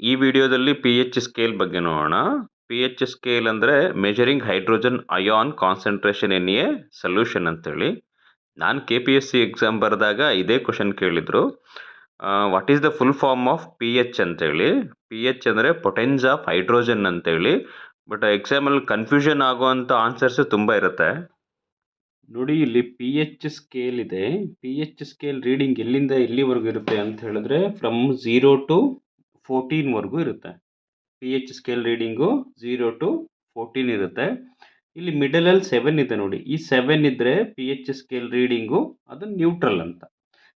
ಈ ವಿಡಿಯೋದಲ್ಲಿ P H scale ಬಗ್ಗೆ ನೋಡೋಣ. ಪಿ ಎಚ್ ಸ್ಕೇಲ್ ಅಂದರೆ measuring hydrogen ion concentration in a solution ಅಂತೇಳಿ. ನಾನು K P S C exam ಬರೆದಾಗ ಇದೇ ಕ್ವಶನ್ ಕೇಳಿದರು. What is the full form of P H ಅಂತೇಳಿ. ಪಿ ಎಚ್ ಅಂದರೆ ಪೊಟೆನ್ಸ್ ಆಫ್ ಹೈಡ್ರೋಜನ್ ಅಂತೇಳಿ. ಬಟ್ ಎಕ್ಸಾಮಲ್ಲಿ ಕನ್ಫ್ಯೂಷನ್ ಆಗುವಂಥ ಆನ್ಸರ್ಸ್ ತುಂಬ ಇರುತ್ತೆ. ನೋಡಿ ಇಲ್ಲಿ ಪಿ ಎಚ್ ಸ್ಕೇಲ್ ಇದೆ. ಪಿ ಎಚ್ ಸ್ಕೇಲ್ ರೀಡಿಂಗ್ ಎಲ್ಲಿಂದ ಎಲ್ಲಿವರೆಗೂ ಇರುತ್ತೆ ಅಂತ ಹೇಳಿದ್ರೆ ಫ್ರಮ್ ಝೀರೋ ಟು ಫೋರ್ಟೀನ್ವರೆಗೂ ಇರುತ್ತೆ. P H scale reading zero to fourteen ಇರುತ್ತೆ. ಇಲ್ಲಿ ಮಿಡಲಲ್ಲಿ ಸೆವೆನ್ ಇದೆ ನೋಡಿ. ಈ ಸೆವೆನ್ ಇದ್ದರೆ ಪಿ ಎಚ್ ಸ್ಕೇಲ್ ರೀಡಿಂಗು ಅದು ನ್ಯೂಟ್ರಲ್ ಅಂತ.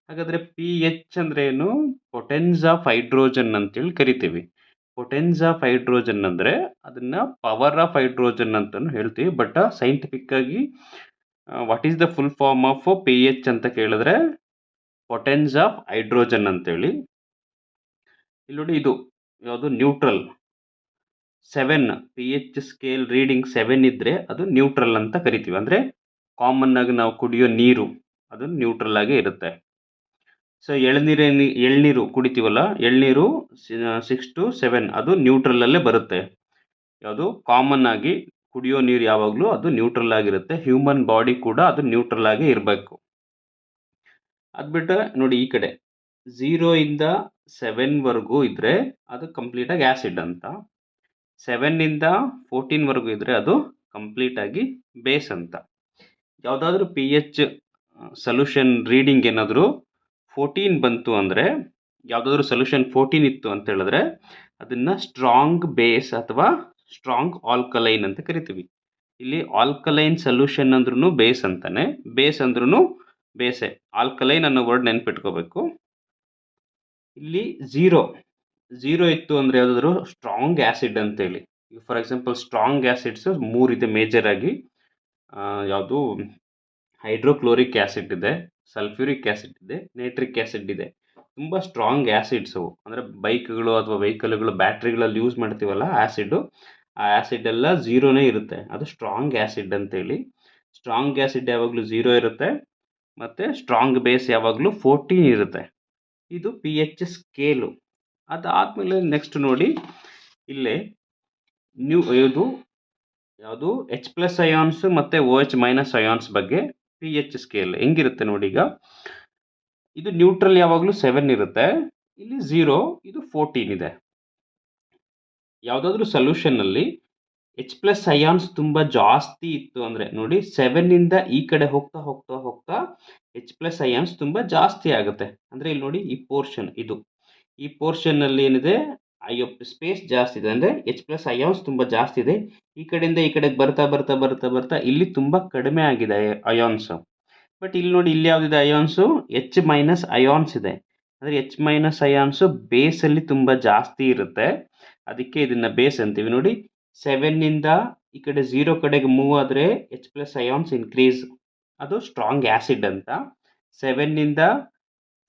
ಹಾಗಾದರೆ ಪಿ ಎಚ್ ಅಂದರೆ ಏನು? ಪೊಟೆನ್ಸ್ ಆಫ್ ಹೈಡ್ರೋಜನ್ ಅಂತೇಳಿ ಕರಿತೀವಿ. ಪೊಟೆನ್ಸ್ ಆಫ್ ಹೈಡ್ರೋಜನ್ ಅಂದರೆ ಅದನ್ನು ಪವರ್ ಆಫ್ ಹೈಡ್ರೋಜನ್ ಅಂತಲೂ ಹೇಳ್ತೀವಿ. But ಸೈಂಟಿಫಿಕ್ಕಾಗಿ what is the full form of P H ಅಂತ ಕೇಳಿದ್ರೆ ಪೊಟೆನ್ಸ್ ಆಫ್ ಹೈಡ್ರೋಜನ್ ಅಂತೇಳಿ ಇಲ್ಲಿ ನೋಡಿ ಇದು, ಯಾವುದು neutral seven P H scale reading seven ಇದ್ದರೆ ಅದು ನ್ಯೂಟ್ರಲ್ ಅಂತ ಕರಿತೀವಿ. ಅಂದರೆ ಕಾಮನ್ ಆಗಿ ನಾವು ಕುಡಿಯೋ ನೀರು, ಅದು ನ್ಯೂಟ್ರಲ್ ಆಗೇ ಇರುತ್ತೆ. ಸೊ ಎಳ್ನೀರು ಎಳ್ನೀರು ಕುಡಿತೀವಲ್ಲ, ಎಳ್ನೀರು ಸಿಕ್ಸ್ ಟು ಸೆವೆನ್ ಅದು ನ್ಯೂಟ್ರಲಲ್ಲೇ ಬರುತ್ತೆ. ಯಾವುದು ಕಾಮನ್ ಆಗಿ ಕುಡಿಯೋ ನೀರು ಯಾವಾಗಲೂ ಅದು ನ್ಯೂಟ್ರಲ್ ಆಗಿರುತ್ತೆ. ಹ್ಯೂಮನ್ ಬಾಡಿ ಕೂಡ ಅದು ನ್ಯೂಟ್ರಲ್ ಆಗೇ ಇರಬೇಕು. ಅದು ನೋಡಿ ಈ ಕಡೆ ಝೀರೋ ಇಂದ ಸೆವೆನ್ವರೆಗೂ ಇದ್ದರೆ ಅದು ಕಂಪ್ಲೀಟಾಗಿ ಆ್ಯಸಿಡ್ ಅಂತ. ಸೆವೆನ್ನಿಂದ ಫೋರ್ಟೀನ್ವರೆಗೂ ಇದ್ದರೆ ಅದು ಕಂಪ್ಲೀಟಾಗಿ ಬೇಸ್ ಅಂತ. ಯಾವುದಾದ್ರೂ ಪಿ ಎಚ್ ಸೊಲ್ಯೂಷನ್ ರೀಡಿಂಗ್ ಏನಾದರೂ ಫೋರ್ಟೀನ್ ಬಂತು ಅಂದರೆ, ಯಾವುದಾದ್ರೂ ಸೊಲ್ಯೂಷನ್ ಫೋರ್ಟೀನ್ ಇತ್ತು ಅಂತ ಹೇಳಿದ್ರೆ, ಅದನ್ನು ಸ್ಟ್ರಾಂಗ್ ಬೇಸ್ ಅಥವಾ ಸ್ಟ್ರಾಂಗ್ ಆಲ್ಕಲೈನ್ ಅಂತ ಕರಿತೀವಿ. ಇಲ್ಲಿ ಆಲ್ಕಲೈನ್ ಸೊಲ್ಯೂಷನ್ ಅಂದ್ರೂ ಬೇಸ್ ಅಂತಾನೆ. ಬೇಸ್ ಅಂದ್ರೂ ಬೇಸೆ ಆಲ್ಕಲೈನ್ ಅನ್ನೋ ವರ್ಡ್ ನೆನ್ಪಿಟ್ಕೋಬೇಕು. ಇಲ್ಲಿ ಝೀರೋ ಝೀರೋ ಇತ್ತು ಅಂದರೆ ಯಾವುದಾದ್ರು ಸ್ಟ್ರಾಂಗ್ ಆ್ಯಸಿಡ್ ಅಂತೇಳಿ ಫಾರ್ ಎಕ್ಸಾಂಪಲ್ ಸ್ಟ್ರಾಂಗ್ ಆ್ಯಸಿಡ್ಸ್ ಮೂರಿದೆ ಮೇಜರ್ ಆಗಿ. ಯಾವುದು? ಹೈಡ್ರೋಕ್ಲೋರಿಕ್ ಆ್ಯಸಿಡ್ ಇದೆ ಸಲ್ಫ್ಯೂರಿಕ್ ಆ್ಯಸಿಡ್ ಇದೆ ನೈಟ್ರಿಕ್ ಆ್ಯಸಿಡ್ ಇದೆ. ತುಂಬ ಸ್ಟ್ರಾಂಗ್ ಆ್ಯಸಿಡ್ಸ್ ಅವು. ಅಂದರೆ ಬೈಕ್ಗಳು ಅಥವಾ ವೆಹಿಕಲ್ಗಳು, ಬ್ಯಾಟ್ರಿಗಳಲ್ಲಿ ಯೂಸ್ ಮಾಡ್ತೀವಲ್ಲ ಆ್ಯಸಿಡು ಆ ಆ್ಯಸಿಡ್ ಎಲ್ಲ ಝೀರೋನೇ ಇರುತ್ತೆ. ಅದು ಸ್ಟ್ರಾಂಗ್ ಆ್ಯಸಿಡ್ ಅಂತೇಳಿ ಸ್ಟ್ರಾಂಗ್ ಆ್ಯಸಿಡ್ ಯಾವಾಗಲೂ ಝೀರೋ ಇರುತ್ತೆ. ಮತ್ತು ಸ್ಟ್ರಾಂಗ್ ಬೇಸ್ ಯಾವಾಗಲೂ ಫೋರ್ಟೀನ್ ಇರುತ್ತೆ. ಇದು ಪಿ ಎಚ್ ಸ್ಕೇಲು. ಅದಾದಮೇಲೆ ನೆಕ್ಸ್ಟ್ ನೋಡಿ, ಇಲ್ಲೇ ನ್ಯೂ ಇದು ಯಾವುದು? ಎಚ್ ಪ್ಲಸ್ ಅಯಾನ್ಸ್ ಮತ್ತು ಓ ಎಚ್ ಮೈನಸ್ ಅಯಾನ್ಸ್ ಬಗ್ಗೆ ಪಿ ಎಚ್ ಸ್ಕೇಲ್ ಹೆಂಗಿರುತ್ತೆ ನೋಡಿ ಈಗ? ಇದು ನ್ಯೂಟ್ರಲ್ ಯಾವಾಗಲೂ ಸೆವೆನ್ ಇರುತ್ತೆ. ಇಲ್ಲಿ ಝೀರೋ ಇದು ಫೋರ್ಟೀನ್ ಇದೆ. ಯಾವುದಾದ್ರೂ ಸೊಲ್ಯೂಷನ್ನಲ್ಲಿ ಎಚ್ ಪ್ಲಸ್ ಅಯಾನ್ಸ್ ತುಂಬ ಜಾಸ್ತಿ ಇತ್ತು ಅಂದರೆ ನೋಡಿ ಸೆವೆನ್ನಿಂದ ಈ ಕಡೆ ಹೋಗ್ತಾ ಹೋಗ್ತಾ ಹೋಗ್ತಾ ಎಚ್ ಪ್ಲಸ್ ಅಯಾನ್ಸ್ ತುಂಬ ಜಾಸ್ತಿ ಆಗುತ್ತೆ. ಅಂದರೆ ಇಲ್ಲಿ ನೋಡಿ ಈ ಪೋರ್ಷನ್ ಇದು. ಈ ಪೋರ್ಷನ್ನಲ್ಲಿ ಏನಿದೆ? ಅಯ್ಯೋ ಸ್ಪೇಸ್ ಜಾಸ್ತಿ ಇದೆ. ಅಂದರೆ ಎಚ್ ಪ್ಲಸ್ ಅಯಾನ್ಸ್ ತುಂಬ ಜಾಸ್ತಿ ಇದೆ. ಈ ಕಡೆಯಿಂದ ಈ ಕಡೆಗೆ ಬರ್ತಾ ಬರ್ತಾ ಬರ್ತಾ ಬರ್ತಾ ಇಲ್ಲಿ ತುಂಬ ಕಡಿಮೆ ಆಗಿದೆ ಅಯಾನ್ಸ್ ಬಟ್ ಇಲ್ಲಿ ನೋಡಿ ಇಲ್ಲಿ ಯಾವುದಿದೆ ಅಯಾನ್ಸು ಎಚ್ ಮೈನಸ್ ಅಯಾನ್ಸ್ ಇದೆ. ಅಂದರೆ ಎಚ್ ಮೈನಸ್ ಅಯಾನ್ಸು ಬೇಸಲ್ಲಿ ತುಂಬ ಜಾಸ್ತಿ ಇರುತ್ತೆ. ಅದಕ್ಕೆ ಇದನ್ನು ಬೇಸ್ ಅಂತೀವಿ. ನೋಡಿ ಸೆವೆನ್ನಿಂದ ಈ ಕಡೆ ಝೀರೋ ಕಡೆಗೆ ಮೂವ್ ಆದರೆ ಎಚ್ ಪ್ಲಸ್ ಅಯಾನ್ಸ್ ಇನ್ಕ್ರೀಸ್ ಅದು ಸ್ಟ್ರಾಂಗ್ ಆ್ಯಸಿಡ್ ಅಂತ. ಸೆವೆನ್ನಿಂದ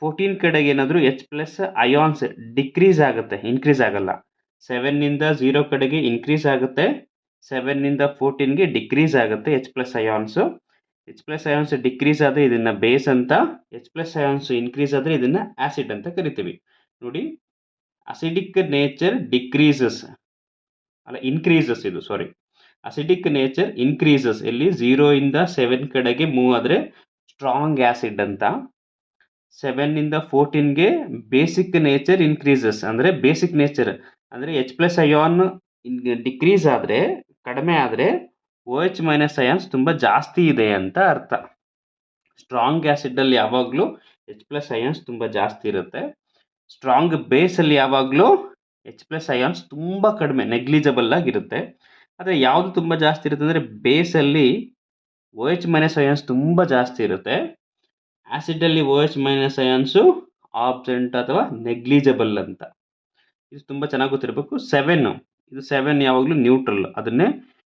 ಫೋರ್ಟೀನ್ ಕಡೆಗೆ ಏನಾದರೂ ಎಚ್ ಪ್ಲಸ್ ಅಯಾನ್ಸ್ ಡಿಕ್ರೀಸ್ ಆಗುತ್ತೆ ಇನ್ಕ್ರೀಸ್ ಆಗಲ್ಲ. ಸೆವೆನ್ನಿಂದ ಝೀರೋ ಕಡೆಗೆ ಇನ್ಕ್ರೀಸ್ ಆಗುತ್ತೆ. ಸೆವೆನ್ನಿಂದ ಫೋರ್ಟೀನ್ಗೆ ಡಿಕ್ರೀಸ್ ಆಗುತ್ತೆ H plus ions H plus ions decrease ಆದರೆ ಇದನ್ನು ಬೇಸ್ ಅಂತ ಎಚ್ ಪ್ಲಸ್ ಅಯಾನ್ಸ್ ಇನ್ಕ್ರೀಸ್ ಆದರೆ ಇದನ್ನು ಆ್ಯಸಿಡ್ ಅಂತ ಕರಿತೀವಿ. ನೋಡಿ ಅಸಿಡಿಕ್ ನೇಚರ್ ಡಿಕ್ರೀಸಸ್ ಅಲ್ಲ ಇನ್ಕ್ರೀಸಸ್ ಇದು ಸಾರಿ ಅಸಿಡಿಕ್ ನೇಚರ್ ಇನ್ಕ್ರೀಸಸ್ ಎಲ್ಲಿ ಝೀರೋ ಇಂದ ಸೆವೆನ್ ಕಡೆಗೆ ಮೂವ್ ಆದರೆ ಸ್ಟ್ರಾಂಗ್ ಆ್ಯಸಿಡ್ ಅಂತ. ಸೆವೆನ್ನಿಂದ ಫೋರ್ಟೀನ್ಗೆ ಬೇಸಿಕ್ ನೇಚರ್ ಇನ್ಕ್ರೀಸಸ್ ಅಂದರೆ ಬೇಸಿಕ್ ನೇಚರ್ ಅಂದರೆ ಎಚ್ ಪ್ಲಸ್ ಅಯಾನ್ ಡಿಕ್ರೀಸ್ ಆದರೆ, ಕಡಿಮೆ ಆದರೆ ಓ ಎಚ್ ಮೈನಸ್ ಅಯಾನ್ಸ್ ತುಂಬ ಜಾಸ್ತಿ ಇದೆ ಅಂತ ಅರ್ಥ. ಸ್ಟ್ರಾಂಗ್ ಆ್ಯಸಿಡಲ್ಲಿ ಯಾವಾಗಲೂ ಎಚ್ ಪ್ಲಸ್ ಅಯಾನ್ಸ್ ತುಂಬ ಜಾಸ್ತಿ ಇರುತ್ತೆ. ಸ್ಟ್ರಾಂಗ್ ಬೇಸಲ್ಲಿ ಯಾವಾಗಲೂ ಎಚ್ ಪ್ಲಸ್ ಅಯಾನ್ಸ್ ತುಂಬ ಕಡಿಮೆ ನೆಗ್ಲಿಜಬಲ್ ಆಗಿರುತ್ತೆ. ಆದರೆ ಯಾವುದು ತುಂಬ ಜಾಸ್ತಿ ಇರುತ್ತೆ ಅಂದರೆ ಬೇಸಲ್ಲಿ ಓ ಎಚ್ ಮೈನಸ್ ಅಯಾನ್ಸ್ ತುಂಬ ಜಾಸ್ತಿ ಇರುತ್ತೆ. ಆ್ಯಸಿಡಲ್ಲಿ O H minus ions absent ಅಥವಾ ನೆಗ್ಲಿಜಬಲ್ ಅಂತ. ಇದು ತುಂಬ ಚೆನ್ನಾಗಿ ಗೊತ್ತಿರಬೇಕು. ಸೆವೆನ್ನು ಇದು ಸೆವೆನ್ ಯಾವಾಗಲೂ ನ್ಯೂಟ್ರಲ್ ಅದನ್ನೇ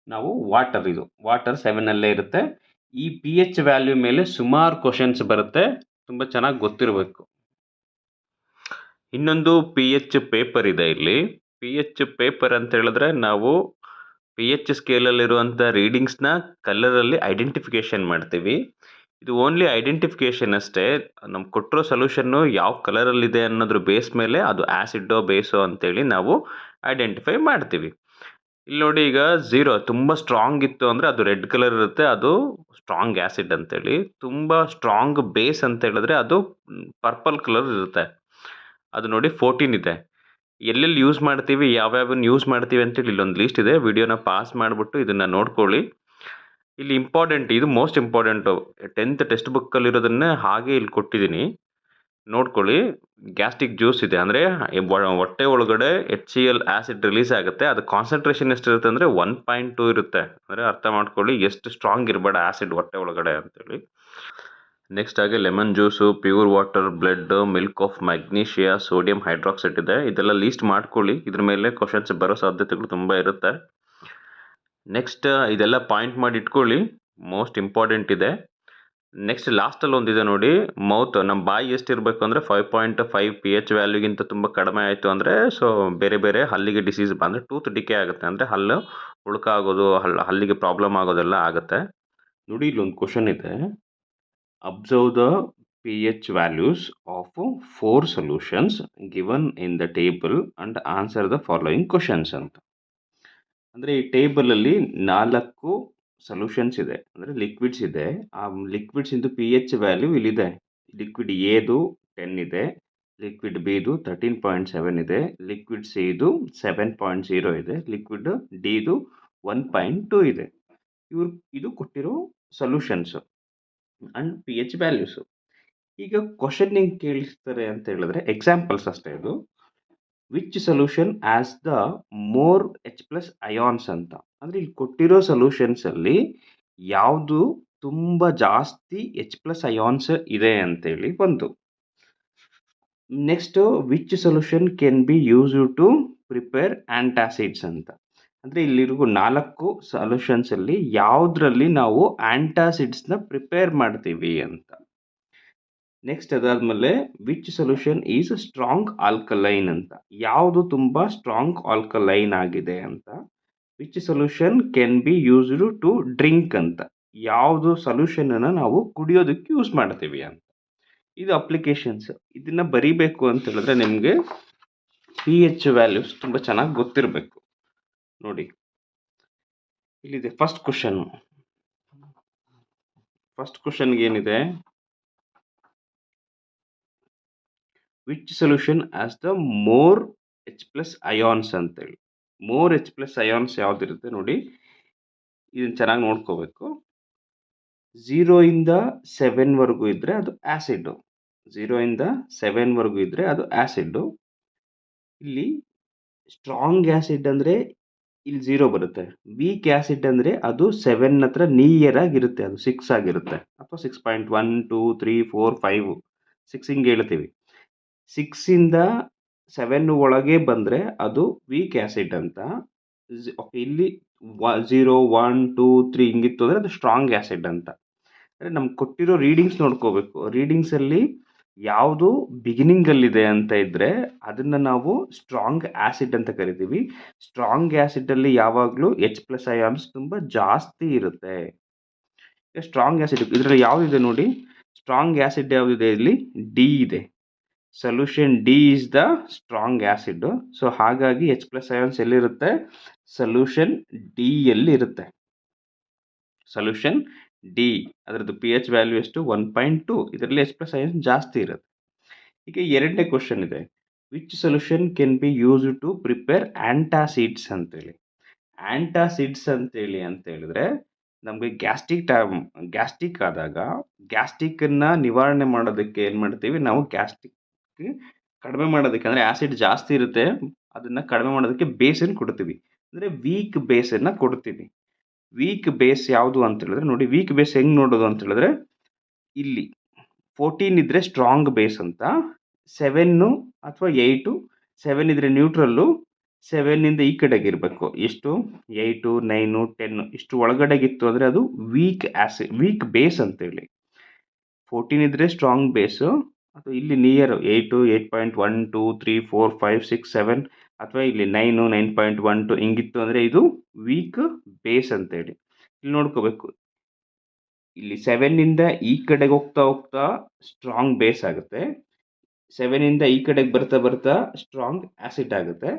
ನಾವು ವಾಟರ್ ಇದು. ವಾಟರ್ ಸೆವೆನಲ್ಲೇ ಇರುತ್ತೆ. ಈ ಪಿ ಎಚ್ ವ್ಯಾಲ್ಯೂ ಮೇಲೆ ಸುಮಾರು ಕ್ವಶನ್ಸ್ ಬರುತ್ತೆ. ತುಂಬ ಚೆನ್ನಾಗಿ ಗೊತ್ತಿರಬೇಕು. ಇನ್ನೊಂದು ಪಿ ಎಚ್ ಪೇಪರ್ ಇದೆ ಇಲ್ಲಿ. ಪಿ ಎಚ್ ಪೇಪರ್ ಅಂತ ಹೇಳಿದ್ರೆ ನಾವು ಪಿ ಎಚ್ ಸ್ಕೇಲಲ್ಲಿರುವಂಥ ರೀಡಿಂಗ್ಸ್ನ ಕಲರಲ್ಲಿ ಐಡೆಂಟಿಫಿಕೇಷನ್ ಮಾಡ್ತೀವಿ. ಇದು ಓನ್ಲಿ ಐಡೆಂಟಿಫಿಕೇಷನ್ ಅಷ್ಟೇ. ನಮ್ಗೆ ಕೊಟ್ಟಿರೋ ಸೊಲ್ಯೂಷನ್ನು ಯಾವ ಕಲರಲ್ಲಿದೆ ಅನ್ನೋದ್ರ ಬೇಸ್ ಮೇಲೆ ಅದು ಆ್ಯಸಿಡ್ಡೋ ಬೇಸೋ ಅಂತೇಳಿ ನಾವು ಐಡೆಂಟಿಫೈ ಮಾಡ್ತೀವಿ. ಇಲ್ಲಿ ನೋಡಿ ಈಗ ಝೀರೋ ತುಂಬ ಸ್ಟ್ರಾಂಗ್ ಇತ್ತು ಅಂದರೆ ಅದು ರೆಡ್ ಕಲರ್ ಇರುತ್ತೆ, ಅದು ಸ್ಟ್ರಾಂಗ್ ಆ್ಯಸಿಡ್ ಅಂತೇಳಿ. ತುಂಬ ಸ್ಟ್ರಾಂಗ್ ಬೇಸ್ ಅಂತ ಹೇಳಿದ್ರೆ ಅದು ಪರ್ಪಲ್ ಕಲರ್ ಇರುತ್ತೆ. ಅದು ನೋಡಿ ಫೋರ್ಟೀನ್ ಇದೆ. ಎಲ್ಲೆಲ್ಲಿ ಯೂಸ್ ಮಾಡ್ತೀವಿ ಯಾವ್ಯಾವನ್ನ ಯೂಸ್ ಮಾಡ್ತೀವಿ ಅಂತೇಳಿ ಇಲ್ಲೊಂದು ಲೀಸ್ಟ್ ಇದೆ. ವಿಡಿಯೋನ ಪಾಸ್ ಮಾಡಿಬಿಟ್ಟು ಇದನ್ನು ನೋಡ್ಕೊಳ್ಳಿ. ಇಲ್ಲಿ ಇಂಪಾರ್ಟೆಂಟ್ ಇದು ಮೋಸ್ಟ್ ಇಂಪಾರ್ಟೆಂಟು ಟೆಂತ್ ಟೆಕ್ಸ್ಟ್ ಬುಕ್ಕಲ್ಲಿರೋದನ್ನೇ ಹಾಗೆ ಇಲ್ಲಿ ಕೊಟ್ಟಿದ್ದೀನಿ. ನೋಡ್ಕೊಳ್ಳಿ. ಗ್ಯಾಸ್ಟ್ರಿಕ್ ಜ್ಯೂಸ್ ಇದೆ. ಅಂದರೆ ಹೊಟ್ಟೆ ಒಳಗಡೆ H C L acid release ಆಗುತ್ತೆ. ಅದು ಕಾನ್ಸಂಟ್ರೇಷನ್ ಎಷ್ಟಿರುತ್ತೆ ಅಂದರೆ ಒನ್ ಪಾಯಿಂಟ್ ಟೂ ಇರುತ್ತೆ. ಅಂದರೆ ಅರ್ಥ ಮಾಡ್ಕೊಳ್ಳಿ. ಎಷ್ಟು ಸ್ಟ್ರಾಂಗ್ ಇರಬೇಡ ಆ್ಯಸಿಡ್ ಹೊಟ್ಟೆ ಒಳಗಡೆ ಅಂತೇಳಿ. ನೆಕ್ಸ್ಟ್ ಹಾಗೆ lemon juice pure water blood milk of magnesia sodium hydroxide ಇದೆ. ಇದೆಲ್ಲ ಲೀಸ್ಟ್ ಮಾಡ್ಕೊಳ್ಳಿ. ಇದ್ರ ಮೇಲೆ ಕ್ವಶನ್ಸ್ ಬರೋ ಸಾಧ್ಯತೆಗಳು ತುಂಬ ಇರುತ್ತೆ. ನೆಕ್ಸ್ಟ್ ಇದೆಲ್ಲ ಪಾಯಿಂಟ್ ಮಾಡಿ ಇಟ್ಕೊಳ್ಳಿ. ಮೋಸ್ಟ್ ಇಂಪಾರ್ಟೆಂಟ್ ಇದೆ. ನೆಕ್ಸ್ಟ್ ಲಾಸ್ಟಲ್ಲಿ ಒಂದಿದೆ ನೋಡಿ. ಮೌತ್ ನಮ್ಮ ಬಾಯಿ ಎಷ್ಟಿರಬೇಕು ಅಂದರೆ five point five P H ವ್ಯಾಲ್ಯೂಗಿಂತ ತುಂಬ ಕಡಿಮೆ ಆಯಿತು ಅಂದರೆ ಸೊ ಬೇರೆ ಬೇರೆ ಹಲ್ಲಿಗೆ ಡಿಸೀಸ್ ಬಂದರೆ ಟೂತ್ ಡಿಕೆ ಆಗುತ್ತೆ ಅಂದರೆ ಹಲ್ಲು ಉಳ್ಕಾಗೋದು, ಹಲ್, ಹಲ್ಲಿಗೆ ಪ್ರಾಬ್ಲಮ್ ಆಗೋದೆಲ್ಲ ಆಗುತ್ತೆ. ನೋಡಿ, ಇಲ್ಲೊಂದು ಕ್ವಶನ್ ಇದೆ. The P H values of four solutions given in the table and answer the following questions ಅಂತ. ಅಂದರೆ ಈ ಟೇಬಲಲ್ಲಿ ನಾಲ್ಕು ಸೊಲ್ಯೂಷನ್ಸ್ ಇದೆ. ಅಂದರೆ ಲಿಕ್ವಿಡ್ಸ್ ಇದೆ. ಆ ಲಿಕ್ವಿಡ್ಸ್ ಇಂದು ಪಿ ಎಚ್ ವ್ಯಾಲ್ಯೂ ಇಲ್ಲಿದೆ. ಲಿಕ್ವಿಡ್ ಎದು ಟೆನ್ ಇದೆ. ಲಿಕ್ವಿಡ್ ಬಿದು ತರ್ಟೀನ್ ಪಾಯಿಂಟ್ ಸೆವೆನ್ ಇದೆ. ಲಿಕ್ವಿಡ್ ಸಿದು ಸೆವೆನ್ ಪಾಯಿಂಟ್ ಜೀರೋ ಇದೆ. ಲಿಕ್ವಿಡ್ ಡಿದು ಒನ್ ಪಾಯಿಂಟ್ ಟು ಇದೆ. ಇವ್ರು ಇದು ಕೊಟ್ಟಿರೋ solutions and P H values ಈಗ ಕ್ವಶನ್ ಹೆಂಗ್ ಕೇಳಿಸ್ತಾರೆ ಅಂತ ಹೇಳಿದ್ರೆ ಎಕ್ಸಾಂಪಲ್ಸ್ ಅಷ್ಟೇ ಇದು. Which solution has the more H plus ions ಅಂತ? ಅಂದರೆ ಇಲ್ಲಿ ಕೊಟ್ಟಿರೋ ಸೊಲ್ಯೂಷನ್ಸಲ್ಲಿ ಯಾವುದು ತುಂಬ ಜಾಸ್ತಿ ಎಚ್ ಪ್ಲಸ್ ಅಯಾನ್ಸ್ ಇದೆ ಅಂತೇಳಿ ಬಂತು. Next which solution can be use to prepare antacids ಅಂತ? ಅಂದರೆ ಇಲ್ಲಿರುವ ನಾಲ್ಕು ಸೊಲ್ಯೂಷನ್ಸಲ್ಲಿ ಯಾವುದರಲ್ಲಿ ನಾವು ಆ್ಯಂಟಾಸಿಡ್ಸ್ನ ಪ್ರಿಪೇರ್ ಮಾಡ್ತೀವಿ ಅಂತ. ನೆಕ್ಸ್ಟ್ ಅದಾದಮೇಲೆ which solution is strong alkaline ಅಂತ. ಯಾವುದು ತುಂಬ ಸ್ಟ್ರಾಂಗ್ ಆಲ್ಕಲೈನ್ ಆಗಿದೆ ಅಂತ. Which solution can be used to drink ಅಂತ. ಯಾವುದು ಸೊಲ್ಯೂಷನನ್ನು ನಾವು ಕುಡಿಯೋದಕ್ಕೆ ಯೂಸ್ ಮಾಡ್ತೀವಿ ಅಂತ. ಇದು ಅಪ್ಲಿಕೇಶನ್ಸ್ ಇದನ್ನು ಬರೀಬೇಕು ಅಂತ ಹೇಳಿದ್ರೆ ನಿಮಗೆ ಪಿ ಎಚ್ ವ್ಯಾಲ್ಯೂಸ್ ತುಂಬ ಚೆನ್ನಾಗಿ ಗೊತ್ತಿರಬೇಕು. ನೋಡಿ. ಇಲ್ಲಿದೆ ಫಸ್ಟ್ ಕ್ವಶನ್ ಫಸ್ಟ್ ಕ್ವಶನ್ಗೆ ಏನಿದೆ? Which solution has the more H plus ions ಅಂತೇಳಿ. ಮೋರ್ ಎಚ್ ಪ್ಲಸ್ ಅಯಾನ್ಸ್ ಯಾವುದಿರುತ್ತೆ ನೋಡಿ. ಇದನ್ನು ಚೆನ್ನಾಗಿ ನೋಡ್ಕೋಬೇಕು. ಝೀರೋಯಿಂದ ಸೆವೆನ್ವರೆಗೂ ಇದ್ದರೆ ಅದು ಆ್ಯಸಿಡ್ಡು ಝೀರೋಯಿಂದ ಸೆವೆನ್ವರೆಗೂ ಇದ್ದರೆ ಅದು ಆ್ಯಸಿಡ್ಡು ಇಲ್ಲಿ ಸ್ಟ್ರಾಂಗ್ ಆ್ಯಸಿಡ್ ಅಂದರೆ ಇಲ್ಲಿ ಝೀರೋ ಬರುತ್ತೆ. ವೀಕ್ ಆ್ಯಸಿಡ್ ಅಂದರೆ ಅದು ಸೆವೆನ್ ಹತ್ರ ನಿಯರ್ ಆಗಿರುತ್ತೆ, ಅದು ಸಿಕ್ಸ್ ಆಗಿರುತ್ತೆ. ಅಥವಾ six point one two three four five six ಹಿಂಗೆ ಹೇಳ್ತೀವಿ. ಸಿಕ್ಸಿಂದ ಸೆವೆನ್ ಒಳಗೆ ಬಂದರೆ ಅದು ವೀಕ್ ಆ್ಯಸಿಡ್ ಅಂತ. ಇಲ್ಲಿ ಝೀರೋ ಒನ್ ಟೂ ತ್ರೀ ಹಿಂಗಿತ್ತು ಅಂದರೆ ಅದು ಸ್ಟ್ರಾಂಗ್ ಆ್ಯಸಿಡ್ ಅಂತ. ಅಂದರೆ ನಮ್ಗೆ ಕೊಟ್ಟಿರೋ ರೀಡಿಂಗ್ಸ್ ನೋಡ್ಕೋಬೇಕು. ರೀಡಿಂಗ್ಸಲ್ಲಿ ಯಾವುದು ಬಿಗಿನಿಂಗಲ್ಲಿದೆ ಅಂತ ಇದ್ದರೆ ಅದನ್ನು ನಾವು ಸ್ಟ್ರಾಂಗ್ ಆ್ಯಸಿಡ್ ಅಂತ ಕರಿತೀವಿ. ಸ್ಟ್ರಾಂಗ್ ಆ್ಯಸಿಡಲ್ಲಿ ಯಾವಾಗಲೂ ಎಚ್ ಪ್ಲಸ್ ಅಯಾನ್ಸ್ ತುಂಬ ಜಾಸ್ತಿ ಇರುತ್ತೆ. ಸ್ಟ್ರಾಂಗ್ ಆ್ಯಸಿಡ್ ಇದರಲ್ಲಿ ಯಾವುದಿದೆ ನೋಡಿ? ಸ್ಟ್ರಾಂಗ್ ಆ್ಯಸಿಡ್ ಯಾವುದಿದೆ ಇಲ್ಲಿ? ಡಿ ಇದೆ. Solution D is the strong acid so ಹಾಗಾಗಿ ಎಚ್ ಪ್ಲಸ್ ಅಯಾನ್ಸ್ ಎಲ್ಲಿರುತ್ತೆ? ಸೊಲ್ಯೂಷನ್ ಡಿ ಎಲ್ಲಿ ಇರುತ್ತೆ ಸೊಲ್ಯೂಷನ್ ಡಿ ಅದರದ್ದು ಪಿ ಎಚ್ ವ್ಯಾಲ್ಯೂ ಎಷ್ಟು? ಒನ್ ಪಾಯಿಂಟ್ ಟು ಇದರಲ್ಲಿ ಎಚ್ ಪ್ಲಸ್ ಜಾಸ್ತಿ ಇರುತ್ತೆ. ಈಗ ಎರಡನೇ ಕ್ವಶನ್ ಇದೆ. Which solution can be use to prepare antacids ಅಂತೇಳಿ. ಆ್ಯಂಟಾಸಿಡ್ಸ್ ಅಂತೇಳಿ ಅಂತ ಹೇಳಿದ್ರೆ, ನಮಗೆ ಗ್ಯಾಸ್ಟ್ರಿಕ್ ಟೈಮ್ ಗ್ಯಾಸ್ಟ್ರಿಕ್ ಆದಾಗ ಗ್ಯಾಸ್ಟ್ರಿಕ್ಕನ್ನು ನಿವಾರಣೆ ಮಾಡೋದಕ್ಕೆ ಏನು ಮಾಡ್ತೀವಿ? ನಾವು ಗ್ಯಾಸ್ಟ್ರಿಕ್ ಕಡಿಮೆ ಮಾಡೋದಕ್ಕೆ, ಅಂದರೆ ಆ್ಯಸಿಡ್ ಜಾಸ್ತಿ ಇರುತ್ತೆ, ಅದನ್ನು ಕಡಿಮೆ ಮಾಡೋದಕ್ಕೆ ಬೇಸನ್ನು ಕೊಡ್ತೀವಿ. ಅಂದರೆ ವೀಕ್ ಬೇಸನ್ನು ಕೊಡ್ತೀವಿ. ವೀಕ್ ಬೇಸ್ ಯಾವುದು ಅಂತ ಹೇಳಿದ್ರೆ, ನೋಡಿ ವೀಕ್ ಬೇಸ್ ಹೆಂಗೆ ನೋಡೋದು ಅಂತ ಹೇಳಿದ್ರೆ, ಇಲ್ಲಿ ಫೋರ್ಟೀನ್ ಇದ್ದರೆ ಸ್ಟ್ರಾಂಗ್ ಬೇಸ್ ಅಂತ ಸೆವೆನ್ನು ಅಥವಾ ಏಯ್ಟು ಸೆವೆನ್ ಇದ್ದರೆ ನ್ಯೂಟ್ರಲ್ಲು ಸೆವೆನ್ನಿಂದ ಈ ಕಡೆಗೆ ಇರಬೇಕು. ಎಷ್ಟು? ಏಯ್ಟು ನೈನು ಟೆನ್ನು ಇಷ್ಟು ಒಳಗಡೆಗಿತ್ತು ಅಂದರೆ ಅದು ವೀಕ್ ಆ್ಯಸಿ ವೀಕ್ ಬೇಸ್ ಅಂತೇಳಿ ಫೋರ್ಟೀನ್ ಇದ್ದರೆ ಸ್ಟ್ರಾಂಗ್ ಬೇಸು ಅಥವಾ ಇಲ್ಲಿ near eight eight point one two three four five six seven ಅಥವಾ ಇಲ್ಲಿ nine nine point one two ಹಿಂಗಿತ್ತು ಅಂದರೆ ಇದು ವೀಕ್ ಬೇಸ್ ಅಂತೇಳಿ. ಇಲ್ಲಿ ನೋಡ್ಕೋಬೇಕು. ಇಲ್ಲಿ ಸೆವೆನ್ನಿಂದ ಈ ಕಡೆಗೆ ಹೋಗ್ತಾ ಹೋಗ್ತಾ ಸ್ಟ್ರಾಂಗ್ ಬೇಸ್ ಆಗುತ್ತೆ. ಸೆವೆನ್ನಿಂದ ಈ ಕಡೆಗೆ ಬರ್ತಾ ಬರ್ತಾ ಸ್ಟ್ರಾಂಗ್ ಆ್ಯಸಿಡ್ ಆಗುತ್ತೆ.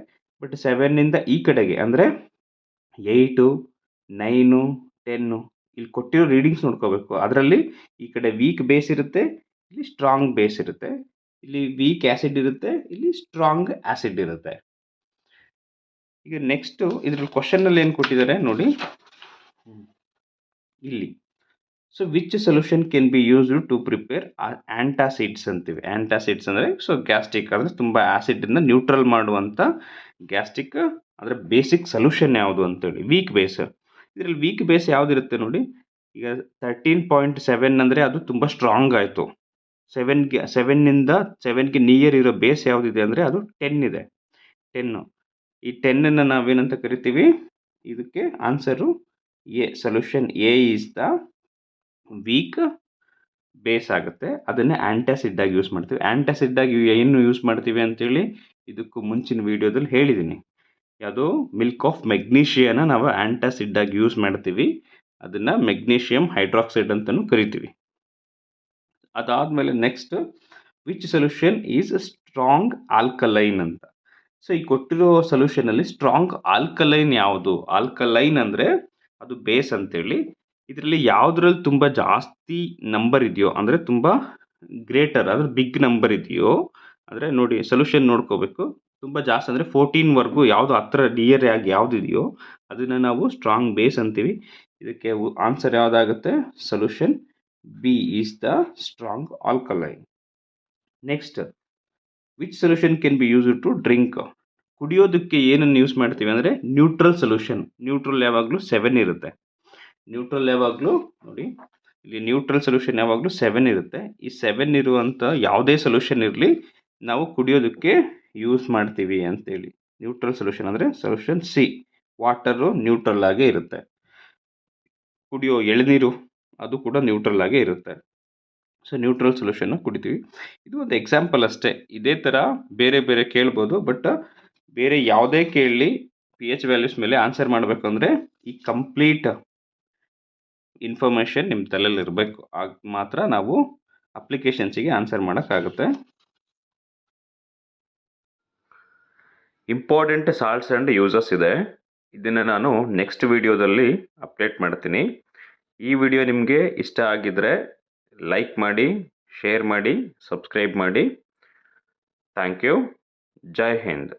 ಬಟ್ ಸೆವೆನ್ನಿಂದ ಈ ಕಡೆಗೆ ಅಂದರೆ ಏಯ್ಟು ನೈನು ಟೆನ್ನು ಇಲ್ಲಿ ಕೊಟ್ಟಿರೋ ರೀಡಿಂಗ್ಸ್ ನೋಡ್ಕೋಬೇಕು. ಅದರಲ್ಲಿ ಈ ಕಡೆ ವೀಕ್ ಬೇಸ್ ಇರುತ್ತೆ, ಇಲ್ಲಿ ಸ್ಟ್ರಾಂಗ್ ಬೇಸ್ ಇರುತ್ತೆ. ಇಲ್ಲಿ ವೀಕ್ ಆ್ಯಸಿಡ್ ಇರುತ್ತೆ, ಇಲ್ಲಿ ಸ್ಟ್ರಾಂಗ್ ಆ್ಯಸಿಡ್ ಇರುತ್ತೆ. ಈಗ ನೆಕ್ಸ್ಟು ಇದ್ರ ಕ್ವಶನಲ್ಲಿ ಏನು ಕೊಟ್ಟಿದ್ದಾರೆ ನೋಡಿ. ಇಲ್ಲಿ. So which solution can be used to prepare antacids ಅಂತೀವಿ. ಆ್ಯಂಟಾಸಿಡ್ಸ್ ಅಂದರೆ ಸೊ ಗ್ಯಾಸ್ಟಿಕ್ ಅಂದರೆ ತುಂಬ ಇಂದ ನ್ಯೂಟ್ರಲ್ ಮಾಡುವಂಥ ಗ್ಯಾಸ್ಟಿಕ್ ಅಂದರೆ ಬೇಸಿಕ್ ಸೊಲ್ಯೂಷನ್ ಯಾವುದು ಅಂತೇಳಿ. ವೀಕ್ ಬೇಸ್ ಇದರಲ್ಲಿ ವೀಕ್ ಬೇಸ್ ಯಾವುದಿರುತ್ತೆ ನೋಡಿ. ಈಗ ತರ್ಟೀನ್ ಪಾಯಿಂಟ್ ಸೆವೆನ್ ಅಂದರೆ ಅದು ತುಂಬ ಸ್ಟ್ರಾಂಗ್ ಆಯಿತು. ಸೆವೆನ್ಗೆ ಸೆವೆನ್ನಿಂದ ಸೆವೆನ್ಗೆ ನಿಯರ್ ಇರೋ ಬೇಸ್ ಯಾವುದಿದೆ ಅಂದರೆ ಅದು ಟೆನ್ ಇದೆ. ಟೆನ್ನು ಈ ಟೆನ್ನನ್ನು ನಾವೇನಂತ ಕರಿತೀವಿ? ಇದಕ್ಕೆ answer A solution A is the weak base ಆಗುತ್ತೆ. ಅದನ್ನೇ ಆ್ಯಂಟಾಸಿಡ್ ಆಗಿ ಯೂಸ್ ಮಾಡ್ತೀವಿ. ಆ್ಯಂಟಾಸಿಡ್ ಆಗಿ ಏನು ಯೂಸ್ ಮಾಡ್ತೀವಿ ಅಂತೇಳಿ ಇದಕ್ಕೂ ಮುಂಚಿನ ವೀಡಿಯೋದಲ್ಲಿ ಹೇಳಿದ್ದೀನಿ ಯಾವುದೋ? ಮಿಲ್ಕ್ ಆಫ್ ಮೆಗ್ನೀಷಿಯಾನ ನಾವು ಆ್ಯಂಟಾಸಿಡ್ ಆಗಿ ಯೂಸ್ ಮಾಡ್ತೀವಿ. ಅದನ್ನು ಮೆಗ್ನೀಷಿಯಮ್ ಹೈಡ್ರಾಕ್ಸೈಡ್ ಅಂತಲೂ ಕರಿತೀವಿ. ಅದಾದಮೇಲೆ next which solution is strong alkaline ಅಂತ? ಸೊ ಈ ಕೊಟ್ಟಿರೋ ಸೊಲ್ಯೂಷನಲ್ಲಿ ಸ್ಟ್ರಾಂಗ್ ಆಲ್ಕಲೈನ್ ಯಾವುದು? ಆಲ್ಕಲೈನ್ ಅಂದರೆ ಅದು ಬೇಸ್ ಅಂತೇಳಿ. ಇದರಲ್ಲಿ ಯಾವುದ್ರಲ್ಲಿ ತುಂಬ ಜಾಸ್ತಿ ನಂಬರ್ ಇದೆಯೋ, ಅಂದರೆ ತುಂಬ ಗ್ರೇಟರ್ ಅಂದರೆ ಬಿಗ್ ನಂಬರ್ ಇದೆಯೋ, ಅಂದರೆ ನೋಡಿ ಸೊಲ್ಯೂಷನ್ ನೋಡ್ಕೋಬೇಕು. ತುಂಬ ಜಾಸ್ತಿ ಅಂದರೆ ಫೋರ್ಟೀನ್ವರೆಗೂ ಯಾವುದು ಹತ್ರ ನಿಯರ್ ಆಗಿ ಯಾವುದು ಇದೆಯೋ, ಅದನ್ನು ನಾವು ಸ್ಟ್ರಾಂಗ್ ಬೇಸ್ ಅಂತೀವಿ. ಇದಕ್ಕೆ answer ಯಾವುದಾಗುತ್ತೆ? Solution B is the strong alkaline next which solution can be use to drink ಕುಡಿಯೋದಕ್ಕೆ ಏನನ್ನು ಯೂಸ್ ಮಾಡ್ತೀವಿ ಅಂದರೆ ನ್ಯೂಟ್ರಲ್ ಸೊಲ್ಯೂಷನ್ ನ್ಯೂಟ್ರಲ್ ಯಾವಾಗಲೂ ಸೆವೆನ್ ಇರುತ್ತೆ. ನ್ಯೂಟ್ರಲ್ ಯಾವಾಗಲೂ, ನೋಡಿ, ಇಲ್ಲಿ ನ್ಯೂಟ್ರಲ್ ಸೊಲ್ಯೂಷನ್ ಯಾವಾಗಲೂ ಸೆವೆನ್ ಇರುತ್ತೆ. ಈ ಸೆವೆನ್ ಇರುವಂಥ ಯಾವುದೇ ಸೊಲ್ಯೂಷನ್ ಇರಲಿ, ನಾವು ಕುಡಿಯೋದಕ್ಕೆ ಯೂಸ್ ಮಾಡ್ತೀವಿ ಅಂತೇಳಿ. ನ್ಯೂಟ್ರಲ್ ಸೊಲ್ಯೂಷನ್ ಅಂದರೆ ಸೊಲ್ಯೂಷನ್ ಸಿ ವಾಟರು ನ್ಯೂಟ್ರಲ್ ಆಗೇ ಇರುತ್ತೆ. ಕುಡಿಯೋ ಎಳನೀರು, ಅದು ಕೂಡ ನ್ಯೂಟ್ರಲ್ ಆಗೇ ಇರುತ್ತೆ. ಸೊ ನ್ಯೂಟ್ರಲ್ ಸೊಲ್ಯೂಷನ್ನ ಕುಡಿತೀವಿ. ಇದು ಒಂದು ಎಕ್ಸಾಂಪಲ್ ಅಷ್ಟೇ. ಇದೇ ಥರ ಬೇರೆ ಬೇರೆ ಕೇಳ್ಬೋದು ಬಟ್ ಬೇರೆ ಯಾವುದೇ ಕೇಳಲಿ ಪಿ ಎಚ್ ವ್ಯಾಲ್ಯೂಸ್ ಮೇಲೆ ಆನ್ಸರ್ ಮಾಡಬೇಕು ಅಂದರೆ ಈ ಕಂಪ್ಲೀಟ್ ಇನ್ಫಾರ್ಮೇಷನ್ ನಿಮ್ಮ ತಲೆಯಲ್ಲಿ ಇರಬೇಕು. ಆಗ ಮಾತ್ರ ನಾವು ಅಪ್ಲಿಕೇಶನ್ಸಿಗೆ ಆನ್ಸರ್ ಮಾಡೋಕ್ಕಾಗುತ್ತೆ. ಇಂಪಾರ್ಟೆಂಟ್ ಸಾಲ್ಟ್ಸ್ ಆ್ಯಂಡ್ ಯೂಸಸ್ ಇದೆ. ಇದನ್ನು ನಾನು ನೆಕ್ಸ್ಟ್ ವಿಡಿಯೋದಲ್ಲಿ ಅಪ್ಡೇಟ್ ಮಾಡ್ತೀನಿ. ಈ ವಿಡಿಯೋ ನಿಮಗೆ ಇಷ್ಟ ಆಗಿದ್ದರೆ ಲೈಕ್ ಮಾಡಿ ಶೇರ್ ಮಾಡಿ ಸಬ್ಸ್ಕ್ರೈಬ್ ಮಾಡಿ. Thank you Jai Hind